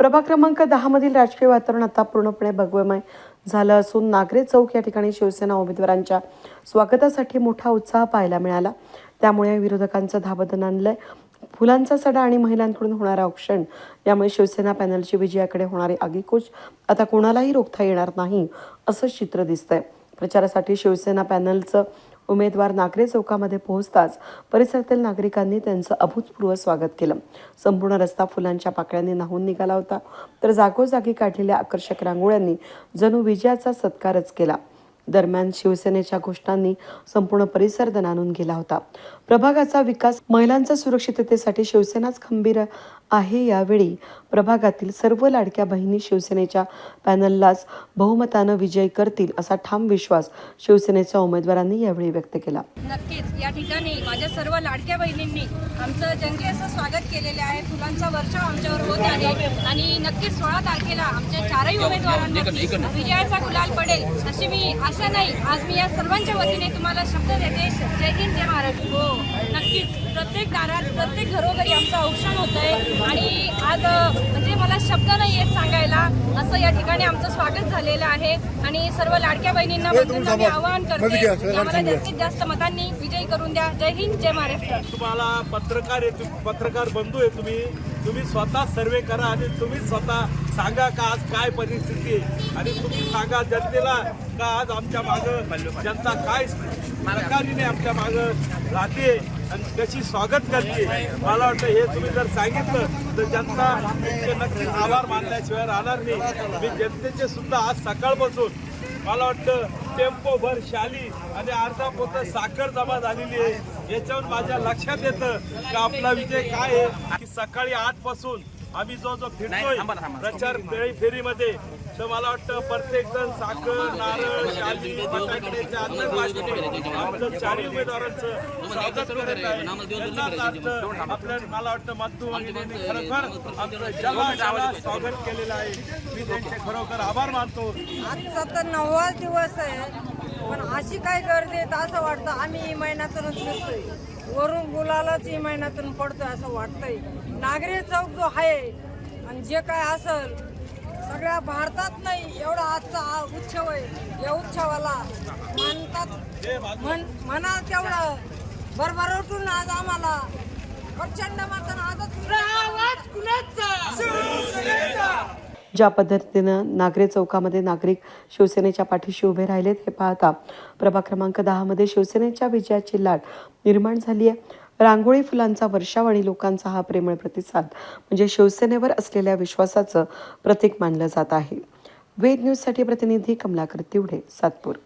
प्रभाग क्रमांक दहा मधील राजकीय वातावरण आता पूर्णपणे भगवमय झालं असून नागरे चौक या ठिकाणी शिवसेना उमेदवारांच्या स्वागतासाठी मोठा उत्साह पाहायला मिळाला. त्यामुळे विरोधकांचं धाबदन आणलंय. फुलांचा सडा आणि महिलांकडून होणारा औक्षण यामुळे शिवसेना पॅनलची विजयाकडे होणारी आगीकूच आता कोणालाही रोखता येणार नाही असं चित्र दिसतंय. प्रचारासाठी शिवसेना पॅनलचं उमेदवार नागरे चौकामध्ये पोहोचताच परिसरातील नागरिकांनी त्यांचं अभूतपूर्व स्वागत केलं. संपूर्ण रस्ता फुलांच्या पाकळ्यांनी नाहून निघाला होता. तर जागोजागी काढलेल्या आकर्षक रांगोळ्यांनी जणू विजयाचा सत्कारच केला. दरम्यान शिवसेनेच्या घोषणांनी संपूर्ण परिसर दणानून गेला होता. प्रभागाचा विकास महिलांच्या सुरक्षिततेसाठी शिवसेनाच खंबीर आहे यावेळी प्रभागातील सर्व लाडक्या बहिणी शिवसेनेच्या पॅनललाच बहुमतानं विजयी करतील असा ठाम विश्वास शिवसेनेच्या उमेदवारांनी यावेळी व्यक्त केला. नक्कीच या ठिकाणी माझ्या सर्व लाडक्या बहिणींनी आमचं जंगी असं स्वागत केलेले आहे. फुलांचा वर्षाव आमच्यावर होत आहे आणि नक्कीच सोळा तारखेला आमच्या चारही उमेदवारांना विजयाचा गुलाल पडेल अशी मी आशा नाही. आज मी या सर्वांच्या वतीने तुम्हाला शब्द देते. जय हिंद जय महाराष्ट्र. हो नक्कीच. प्रत्येक दारात प्रत्येक घरोघरी आमचं औक्षण होत आहे आणि आज म्हणजे मला शब्द नाही येत सांगायला असं या ठिकाणी आमचं स्वागत झालेलं आहे. आणि सर्व लाडक्या बहिणींना मी आवाहन करते. आम्हाला जास्तीत जास्त मतांनी विजयी करून द्या. जय हिंद जय महाराष्ट्र. तुम्हाला पत्रकार पत्रकार बंधू आहे तुम्ही. तुम्ही स्वतः सर्वे करा आणि तुम्ही स्वतः सांगा का आज काय परिस्थिती आहे. आणि तुम्ही सांगा जनतेला का आज आमच्या मागं जनता काय प्रकारीने आमच्या मागं राहते आणि कशी स्वागत करते. मला वाटतं हे तुम्ही जर सांगितलं तर जनता तुमचे नक्कीच आभार मानल्याशिवाय राहणार नाही. मी जनतेचे सुद्धा आज सकाळपासून मला वाटतं टेम्पो भर शाली आणि अर्धा पोत साखर जमा झालेली आहे. याच्यावर माझ्या लक्षात येतं की आपला विजय काय आहे? की सकाळी आठपासून आम्ही जो जो फिरतोय प्रचार फेरी फेरीमध्ये तर मला वाटतं प्रत्येक जण साखर नारळ शाली फटाकड्याचे आमचं चारही उमेदवारांचं स्वागत करत आहे. याचाच आपल्या मला वाटतं मधू खरोखर आमचं जला स्वागत केलेलं आहे. मी त्यांचे खरोखर आभार मानतो. आजचा तर नववा दिवस आहे पण अशी काय गर्दी येत असं वाटतं आम्ही ही महिन्यातूनच फिरतोय. वरून गुलालाच ही महिन्यातून पडतोय असं वाटतंय. नागरी चौक जो आहे आणि जे काय असल सगळ्या भारतात नाही एवढा आजचा हा उत्सव आहे. या उत्सवाला म्हणतात म्हण म्हणा तेवढं भरभराटून आज आम्हाला प्रचंड मतानं आजच आवाज कुणाचा? ज्या पद्धतीनं नागरे चौकामध्ये नागरिक शिवसेनेच्या पाठीशी उभे राहिलेत हे पाहता प्रभाग क्रमांक दहामध्ये शिवसेनेच्या विजयाची लाट निर्माण झाली आहे. रांगोळी फुलांचा वर्षाव आणि लोकांचा हा प्रेमळ प्रतिसाद म्हणजे शिवसेनेवर असलेल्या विश्वासाचं प्रतीक मानलं जात आहे. वेद न्यूजसाठी प्रतिनिधी कमलाकर तिवडे सातपूर.